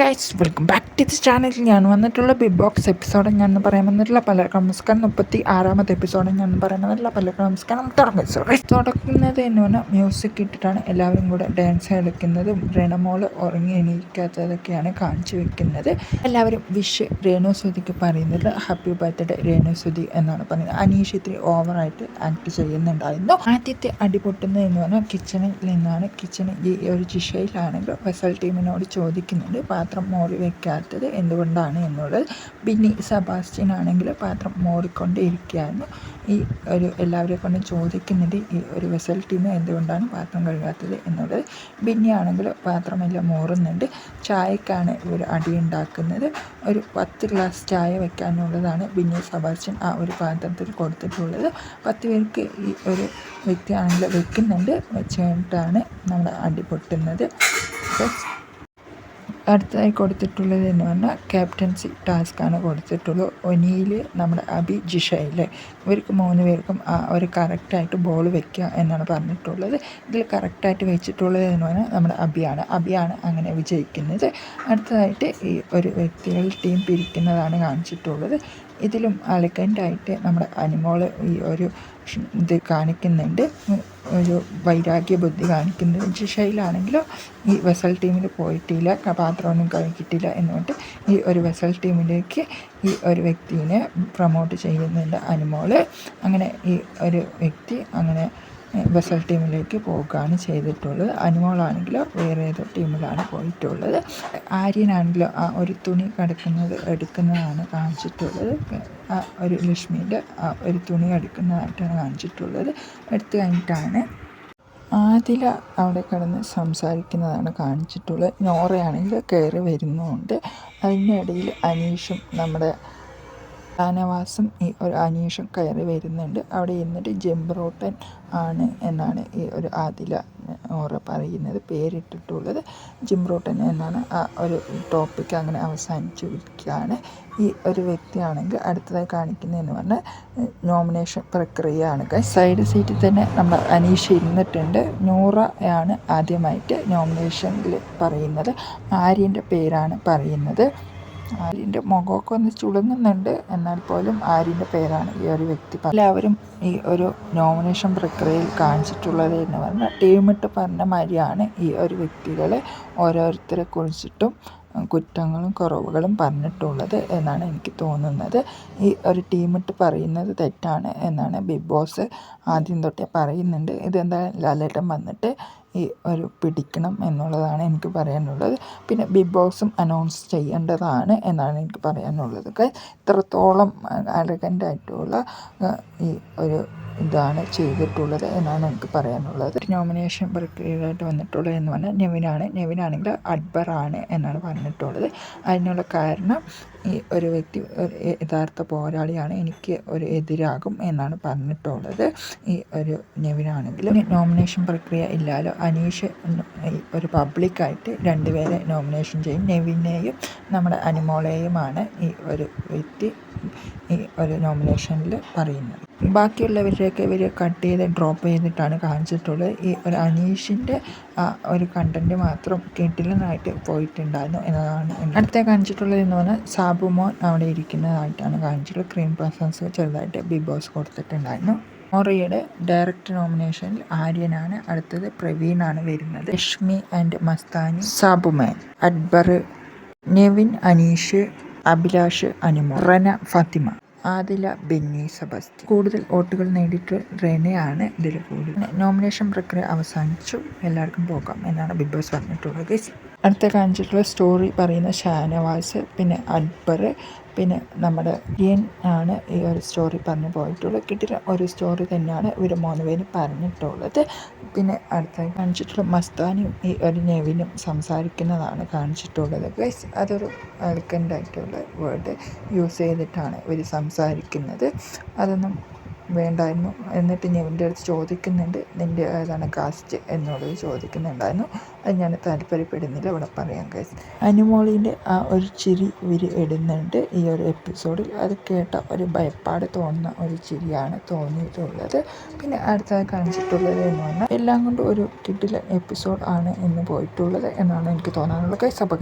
Guys welcome back to this channel ഞാൻ വന്നിട്ടുള്ള big box episode ഞാൻ പറയാൻ വന്നിട്ടുള്ള പല നമസ്കാരം മുപ്പത്തി ആറാമത്തെ എപ്പിസോഡ് ഞാൻ പറയാൻ വന്നിട്ടുള്ള പല നമസ്കാരം തുടങ്ങി. തുടക്കുന്നത് എന്ന് പറഞ്ഞാൽ മ്യൂസിക് ഇട്ടിട്ടാണ് എല്ലാവരും കൂടെ ഡാൻസ് കളിക്കുന്നതും റേണമോൾ ഉറങ്ങി എണീക്കാത്തതൊക്കെയാണ് കാണിച്ചു വെക്കുന്നത്. എല്ലാവരും വിഷ് രേണു സുധിക്ക് പറയുന്നത് ഹാപ്പി ബർത്ത്ഡേ രേണുസുതി എന്നാണ് പറയുന്നത്. അനീഷ് ഇത്തിരി ഓവറായിട്ട് ആക്ട് ചെയ്യുന്നുണ്ടായിരുന്നു. ആദ്യത്തെ അടിപൊട്ടുന്നത് എന്ന് പറഞ്ഞാൽ കിച്ചണിൽ നിന്നാണ്. കിച്ചണിൽ ഈ ഒരു ജിഷയിലാണെങ്കിൽ വെസൽ ടീമിനോട് ചോദിക്കുന്നുണ്ട് പാത്രം മോറി വെക്കാത്തത് എന്തുകൊണ്ടാണ് എന്നുള്ളത് ബിന്നി സബാസ്റ്റിൻ ആണെങ്കിൽ പാത്രം മോറിക്കൊണ്ട് ഇരിക്കുകയായിരുന്നു ഈ ഒരു എല്ലാവരെ കൊണ്ടും ചോദിക്കുന്നത് ഈ ഒരു വെസൽ ടീം എന്തുകൊണ്ടാണ് പാത്രം കഴുകാത്തത് എന്നുള്ളത് ബിന്നി ആണെങ്കിൽ പാത്രമെല്ലാം മോറുന്നുണ്ട്. ചായക്കാണ് ഇവർ അടി ഉണ്ടാക്കുന്നത്. ഒരു പത്ത് ഗ്ലാസ് ചായ വെക്കാനുള്ളതാണ് ബിന്നി സബാസ്റ്റിൻ ആ ഒരു പാത്രത്തിൽ കൊടുത്തിട്ടുള്ളത്. പത്ത് പേർക്ക് ഈ ഒരു വ്യക്തിയാണെങ്കിൽ വെക്കുന്നുണ്ട്. വെച്ച് കഴിഞ്ഞിട്ടാണ് നമ്മൾ അടി പൊട്ടുന്നത്. അടുത്തതായി കൊടുത്തിട്ടുള്ളത് എന്ന് പറഞ്ഞാൽ ക്യാപ്റ്റൻസി ടാസ്ക്കാണ് കൊടുത്തിട്ടുള്ളത് ഒനിയിൽ നമ്മുടെ അബി ജിഷയിൽ ഇവർക്ക് മൂന്ന് പേർക്കും ഒരു കറക്റ്റായിട്ട് ബോൾ വെക്കുക എന്നാണ് പറഞ്ഞിട്ടുള്ളത്. ഇതിൽ കറക്റ്റായിട്ട് വെച്ചിട്ടുള്ളത് എന്ന് പറഞ്ഞാൽ നമ്മുടെ അബിയാണ്. അബിയാണ് അങ്ങനെ വിജയിക്കുന്നത്. അടുത്തതായിട്ട് ഈ ഒരു വ്യക്തികൾ ടീം പിരിക്കുന്നതാണ് കാണിച്ചിട്ടുള്ളത്. ഇതിലും അലക്കന്റായിട്ട് നമ്മുടെ അനിമോൾ ഈ ഒരു ഇത് കാണിക്കുന്നുണ്ട്. ഒരു വൈരാഗ്യ ബുദ്ധി കാണിക്കുന്നത് ജിഷയിലാണെങ്കിലോ ഈ വെസൽ ടീമിൽ പോയിട്ടില്ല പാത്രമൊന്നും കഴിക്കിട്ടില്ല എന്നുകൊണ്ട് ഈ ഒരു വെസൽ ടീമിലേക്ക് ഈ ഒരു വ്യക്തിനെ പ്രൊമോട്ട് ചെയ്യുന്നുണ്ട് അനുമോൾ അങ്ങനെ ഈ ഒരു വ്യക്തി അങ്ങനെ ബസൽ ടീമിലേക്ക് പോകുകയാണ് ചെയ്തിട്ടുള്ളത്. അനുമോളാണെങ്കിലോ വേറെ ഏതോ ടീമിലാണ് പോയിട്ടുള്ളത്. ആര്യനാണെങ്കിലോ ആ ഒരു തുണി കിടക്കുന്നത് എടുക്കുന്നതാണ് കാണിച്ചിട്ടുള്ളത്. ആ ഒരു ലക്ഷ്മിയുടെ ഒരു തുണി എടുക്കുന്നതായിട്ടാണ് കാണിച്ചിട്ടുള്ളത്. എടുത്തു കഴിഞ്ഞിട്ടാണ് ആദില അവിടെ കിടന്ന് സംസാരിക്കുന്നതാണ് കാണിച്ചിട്ടുള്ളത്. നോറയാണെങ്കിൽ കയറി വരുന്നുമുണ്ട് ഇടയിൽ അനീഷും നമ്മുടെ ഷാനവാസും ഈ ഒരു അനീഷും കയറി വരുന്നുണ്ട്. അവിടെ ഇരുന്നിട്ട് ജംബ്രോട്ടൻ ആണ് എന്നാണ് ഈ ഒരു ആദില ഓറ പറയുന്നത് പേരിട്ടിട്ടുള്ളത്. ജിംബ്രോട്ടൻ എന്നാണ് ആ ഒരു ടോപ്പിക്ക് അങ്ങനെ അവസാനിച്ചു വിൽക്കുകയാണ് ഈ ഒരു വ്യക്തിയാണെങ്കിൽ അടുത്തതായി കാണിക്കുന്നതെന്ന് പറഞ്ഞാൽ നോമിനേഷൻ പ്രക്രിയയാണ്. സൈഡ് സീറ്റിൽ തന്നെ നമ്മൾ അനീഷ് ഇരുന്നിട്ടുണ്ട്. നൂറയാണ് ആദ്യമായിട്ട് നോമിനേഷനിൽ പറയുന്നത്. ആര്യന്റെ പേരാണ് പറയുന്നത്. ആര്യന്റെ മുഖമൊക്കെ ഒന്ന് ചുളുങ്ങുന്നുണ്ട്. എന്നാൽ പോലും ആര്യന്റെ പേരാണ് ഈ ഒരു വ്യക്തി. എല്ലാവരും ഈ ഒരു നോമിനേഷൻ പ്രക്രിയയിൽ കാണിച്ചിട്ടുള്ളത് എന്ന് പറഞ്ഞാൽ ടീമിട്ട് പറഞ്ഞ മാതിരിയാണ് ഈ ഒരു വ്യക്തികളെ ഓരോരുത്തരെ കുറിച്ചിട്ടും കുറ്റങ്ങളും കുറവുകളും പറഞ്ഞിട്ടുള്ളത് എന്നാണ് എനിക്ക് തോന്നുന്നത്. ഈ ഒരു ടീമിട്ട് പറയുന്നത് തെറ്റാണ് എന്നാണ് ബിഗ് ബോസ് ആദ്യം തൊട്ടേ പറയുന്നുണ്ട്. ഇതെന്താ ലാലേട്ടൻ വന്നിട്ട് ഈ ഒരു പിടിക്കണം എന്നുള്ളതാണ് എനിക്ക് പറയാനുള്ളത്. പിന്നെ ബിഗ് ബോസും അനൗൺസ് ചെയ്യേണ്ടതാണ് എന്നാണ് എനിക്ക് പറയാനുള്ളത്. ഇത്രത്തോളം അലഗന്റായിട്ടുള്ള ഈ ഒരു ഇതാണ് ചെയ്തിട്ടുള്ളത് എന്നാണ് എനിക്ക് പറയാനുള്ളത്. നോമിനേഷൻ പ്രക്രിയയായിട്ട് വന്നിട്ടുള്ളത് എന്ന് പറഞ്ഞാൽ നെവിനാണ്. നെവിനാണെങ്കിൽ അക്ബറാണ് എന്നാണ് പറഞ്ഞിട്ടുള്ളത്. അതിനുള്ള കാരണം ഈ ഒരു വ്യക്തി ഒരു യഥാർത്ഥ പോരാളിയാണ് എനിക്ക് ഒരു എതിരാകും എന്നാണ് പറഞ്ഞിട്ടുള്ളത്. ഈ ഒരു നെവിനാണെങ്കിൽ നോമിനേഷൻ പ്രക്രിയ ഇല്ലാലോ അനീഷ് ഒരു പബ്ലിക്കായിട്ട് രണ്ടുപേരെ നോമിനേഷൻ ചെയ്യും. നെവിനെയും നമ്മുടെ അനിമോളെയുമാണ് ഈ ഒരു വ്യക്തി ഈ ഒരു നോമിനേഷനിൽ പറയുന്നത്. ബാക്കിയുള്ളവരെയൊക്കെ ഇവർ കട്ട് ചെയ്ത് ഡ്രോപ്പ് ചെയ്തിട്ടാണ് കാണിച്ചിട്ടുള്ളത്. ഈ ഒരു അനീഷിന്റെ ആ ഒരു കണ്ടന്റ് മാത്രം കിട്ടില്ലെന്നായിട്ട് പോയിട്ടുണ്ടായിരുന്നു എന്നതാണ് അടുത്ത കാണിച്ചിട്ടുള്ളത് എന്ന് പറഞ്ഞാൽ സാബുമോൻ അവിടെ ഇരിക്കുന്നതായിട്ടാണ് കാണിച്ചിട്ടുള്ളത്. ക്രീം പ്രസൻസ് ചെറുതായിട്ട് ബിഗ് ബോസ് കൊടുത്തിട്ടുണ്ടായിരുന്നു. മോറിയുടെ ഡയറക്റ്റ് നോമിനേഷനിൽ ആര്യനാണ് അടുത്തത് പ്രവീണാണ് വരുന്നത്. ലക്ഷ്മി ആൻഡ് മസ്താനി സാബുമാൻ അക്ബർ നെവിൻ അനീഷ് അഭിലാഷ് അനുമോ റന ഫാത്തിമ. ആദില ബെന്നി സബസ്റ്റി കൂടുതൽ വോട്ടുകൾ നേടിയിട്ട് റെനയാണ് ഇതിൽ കൂടുതൽ. നോമിനേഷൻ പ്രക്രിയ അവസാനിച്ചു. എല്ലാവർക്കും പോകാം എന്നാണ് ബിഗ് ബോസ് പറഞ്ഞിട്ടുള്ളത് അടുത്ത കാണിച്ചിട്ടുള്ള സ്റ്റോറി പറയുന്ന ഷാനവാസ് പിന്നെ അക്ബർ പിന്നെ നമ്മുടെ ഗെയിൻ ആണ് ഈ ഒരു സ്റ്റോറി പറഞ്ഞു പോയിട്ടുള്ളത്. കിട്ടിയ ഒരു സ്റ്റോറി തന്നെയാണ് ഇവർ മൂന്ന് പേരും പറഞ്ഞിട്ടുള്ളത്. പിന്നെ അടുത്തായി കാണിച്ചിട്ടുള്ള മസ്താനും ഈ ഒരു നെവിനും സംസാരിക്കുന്നതാണ് കാണിച്ചിട്ടുള്ളത്. ഗൈസ് അതൊരു എലക്കന്റായിട്ടുള്ള വേർഡ് യൂസ് ചെയ്തിട്ടാണ് ഇവർ സംസാരിക്കുന്നത്. അതൊന്നും വേണ്ടായിരുന്നു. എന്നിട്ട് നെവിന്റെ അടുത്ത് ചോദിക്കുന്നുണ്ട് നിന്റെ ഏതാണ് കാസ്റ്റ്? എന്നുള്ളത് ചോദിക്കുന്നുണ്ടായിരുന്നു. അത് ഞാൻ താല്പര്യപ്പെടുന്നില്ല ഇവിടെ പറയാം ഗൈസ് അനുമോളിന്റെ ആ ഒരു ചിരി ഇവർ ഇടുന്നുണ്ട് ഈ ഒരു എപ്പിസോഡിൽ അത് കേട്ട ഒരു ഭയപ്പാട് തോന്നുന്ന ഒരു ചിരിയാണ് തോന്നിയിട്ടുള്ളത്. പിന്നെ അടുത്തത് കാണിച്ചിട്ടുള്ളത് എന്ന് പറഞ്ഞാൽ എല്ലാം കൊണ്ടും ഒരു കിട്ടിലെ എപ്പിസോഡ് ആണ് ഇന്ന് പോയിട്ടുള്ളത് എന്നാണ് എനിക്ക് തോന്നാനുള്ളത് ഗൈസ് അപ്പോൾ